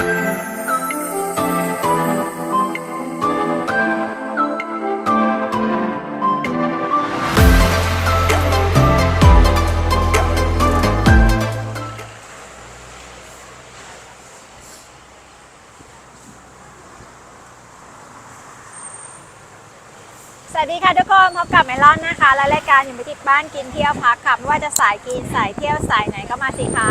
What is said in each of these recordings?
สวัสดีค่ะทุกคนพบกับเมลอนนะคะ และรายการอยู่ไม่ติดบ้านกินเที่ยวพักค่ะไม่ว่าจะสายกินสายเที่ยวสายไหนก็มาสิคะ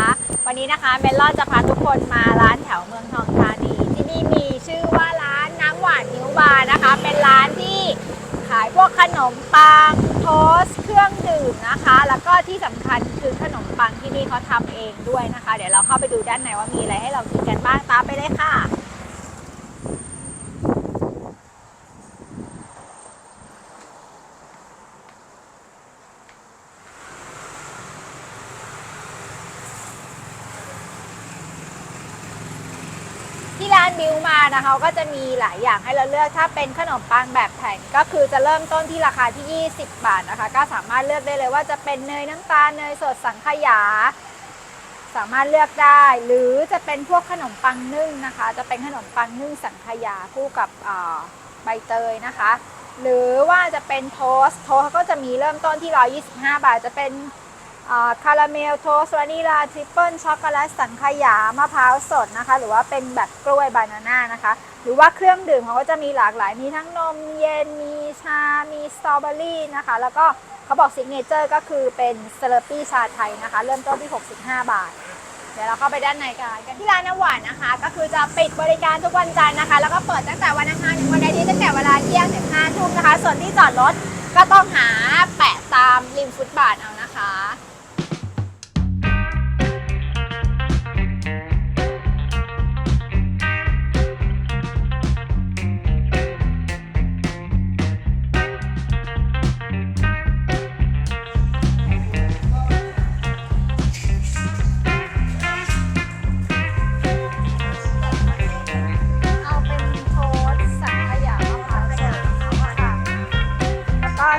วันนี้นะคะเมลอนจะพาทุกคนมาร้านแถวเมืองทองธานีที่นี่มีชื่อว่าร้านน้ำหวานนิ้วบาร์นะคะ เป็นร้านที่ขายพวกขนมปังโทสเครื่องดื่มนะคะ แล้วก็ที่สำคัญคือขนมปังที่นี่เขาทำเองด้วยนะคะ เดี๋ยวเราเข้าไปดูด้านในว่ามีอะไรให้เรากินกันบ้างตามไปเลยค่ะ ที่ร้านบิวมานะคะก็จะมีหลายอย่างให้เราเลือกถ้าเป็นขนมปังแบบแผ่นก็คือจะเริ่มต้นที่ราคาที่ 20 บาทนะคะ ก็สามารถเลือกได้เลยว่าจะเป็นเนยน้ำตาลเนยสดสังขยา สามารถเลือกได้ หรือจะเป็นพวกขนมปังนึ่งนะคะ จะเป็นขนมปังนึ่งสังขยาคู่กับใบเตยนะคะ หรือว่าจะเป็นโทส์โทสก็จะมีเริ่มต้นที่ 125 บาทจะเป็น คาราเมลโทสวานิลาทริปเปิลช็อกโกแลตสังขยามะพร้าวสดนะคะ หรือว่าเป็นแบบกล้วยบานาน่านะคะ หรือว่าเครื่องดื่มเขาก็จะมีหลากหลาย มีทั้งนมเย็น มีชา มีสตรอเบอรี่นะคะ แล้วก็เขาบอกซิกเนเจอร์ก็คือเป็นเซเลปี้ชาไทยนะคะ เริ่มต้นที่ 65 บาท เดี๋ยวเราเข้าไปด้านในกันกันที่ร้านน้ำหวานนะคะ ก็คือจะปิดบริการทุกวันจันทร์นะคะ แล้วก็เปิดตั้งแต่วันอังคารถึงวันอาทิตย์ตั้งแต่เวลาเที่ยงถึง5ทุ่มนะคะ ส่วนที่จอดรถก็ต้องหาแปะตามริมฟุตบาทเอานะคะ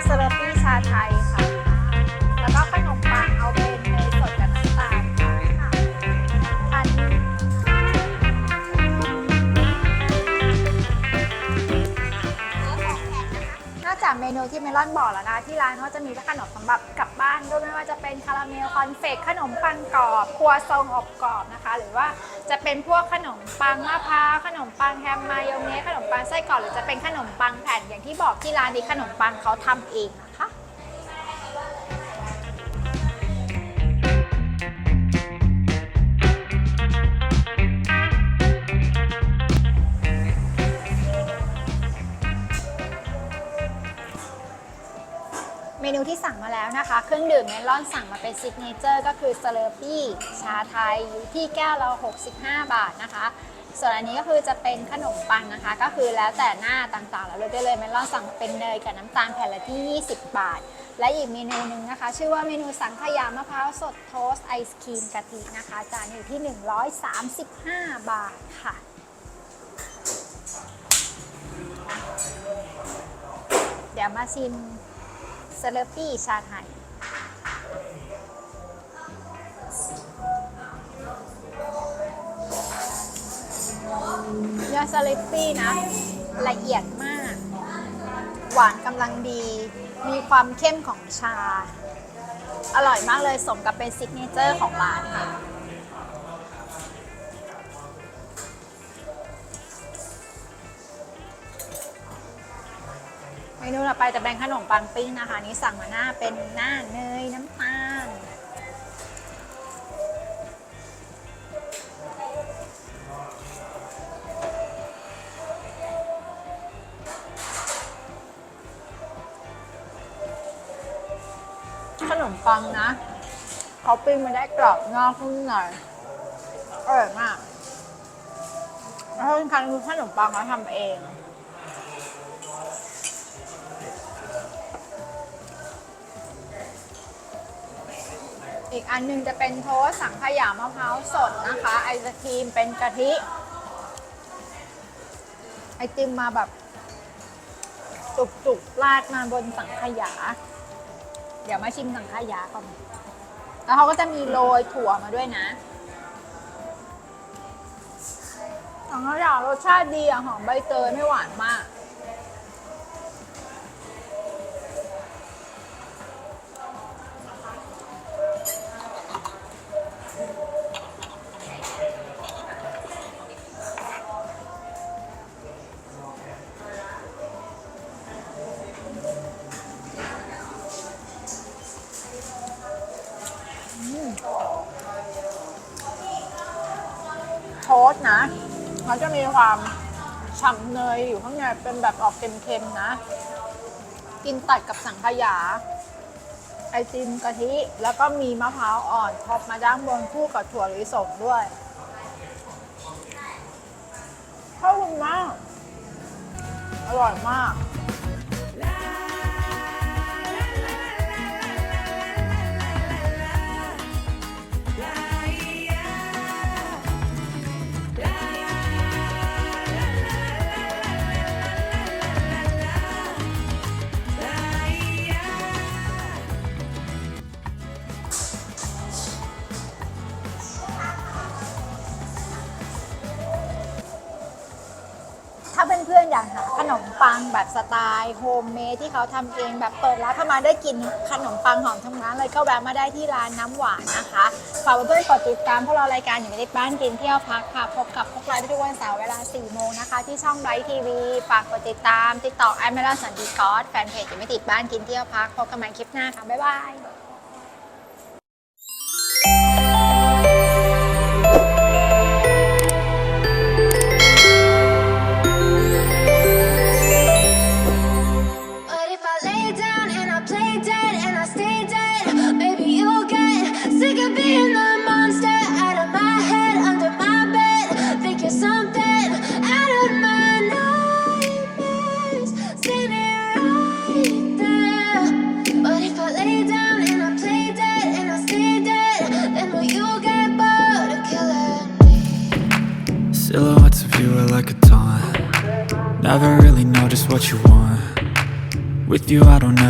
สล้วก็เซเลปี้ชาไทยค่ะ เมนูที่เมลอนบอกแล้วนะ ที่ร้านเขาจะมีขนมสำหรับกลับบ้านด้วยไม่ว่าจะเป็นคาราเมลคอนเฟกขนมปังกรอบครัวซองอบกรอบนะคะ หรือว่าจะเป็นพวกขนมปังมะพร้าวขนมปังแฮมมายองเนสขนมปังไส้กรอกหรือจะเป็นขนมปังแผ่นอย่างที่บอกที่ร้านนี้ขนมปังเขาทำเองนะคะ นูที่สั่งมาแล้วนะคะ เครื่องดื่มเมลอนสั่งมาเป็นซิกเนเจอร์ก็คือสเลอปี้ชาไทยอยู่ที่แก้วละ65 บาทนะคะ ส่วนอันนี้ก็คือจะเป็นขนมปังนะคะ ก็คือแล้วแต่หน้าต่างๆ แล้วเลือกได้เลยเมลอนสั่งเป็นเนยกับน้ำตาลแผ่นละที่ 20 บาท และอีกเมนูหนึ่งนะคะ ชื่อว่าเมนูสังขยามะพร้าวสดโทสต์ไอศครีมกะทินะคะจานอยู่ที่ 135 บาทค่ะเดี๋ยวมาชิม เซเลปี้ชาไทยยาเซเลปี้นะ ละเอียดมาก หวานกำลังดี มีความเข้มของชา อร่อยมากเลยสมกับเป็นซิกเนเจอร์ของร้านค่ะ นูต่อไปจะเป็นขนมปังปิ้งนะคะนี่สั่งมาหน้าเป็นหน้าเนยน้ำตาลขนมปังนะเขาปิ้งมาได้กรอบนอกนุ่มในอร่อยมากแล้วที่สำคัญคือขนมปังเขาทำเอง อีกอันหนึงจะเป็นโทสต์สังขยามะพร้าวสดนะคะ ไอศครีมเป็นกะทิ ไอติมมาแบบจุกๆราดมาบนสังขยา เดี๋ยวมาชิมสังขยาก่อน แล้วเขาก็จะมีโรยถั่วมาด้วยนะ สังขยารสชาติดีอะหอมใบเตยไม่หวานมาก สนะเขาจะมีความฉ่ำเนยอยู่ข้างในเป็นแบบออกเค็มๆนะ กินตัดกับสังขยา ไอติมกะทิ แล้วก็มีมะพร้าวอ่อนท็อปมาด้านบนคู่กับถั่วลิสงด้วยเข้าคุณมาก อร่อยมาก ถ้าเพื่อนๆอยากหาขนมปังแบบสไตล์โฮมเมดที่เขาทำเองแบบเปิดร้านเข้ามาได้กินขนมปังหอมทั้งร้านเลยก็แวะมาได้ที่ร้านน้ำหวานนะคะฝากเพื่อนๆกดติดตามพวกเรารายการอยู่ในบ้านกินเที่ยวพักค่ะพบกับพวกเราทุกวันเสาร์เวลา 4 โมงนะคะ ที่ช่องไ i ทีวีฝากกดติดตามติดต่อแอมิราสันดีกอสแฟนเพจอยู่ไม่ติดบ้านกินเที่ยวพักพบกันใหม่คลิปหน้าค่ะบ๊ายบาย Never really just what you want. With you, I don't ever.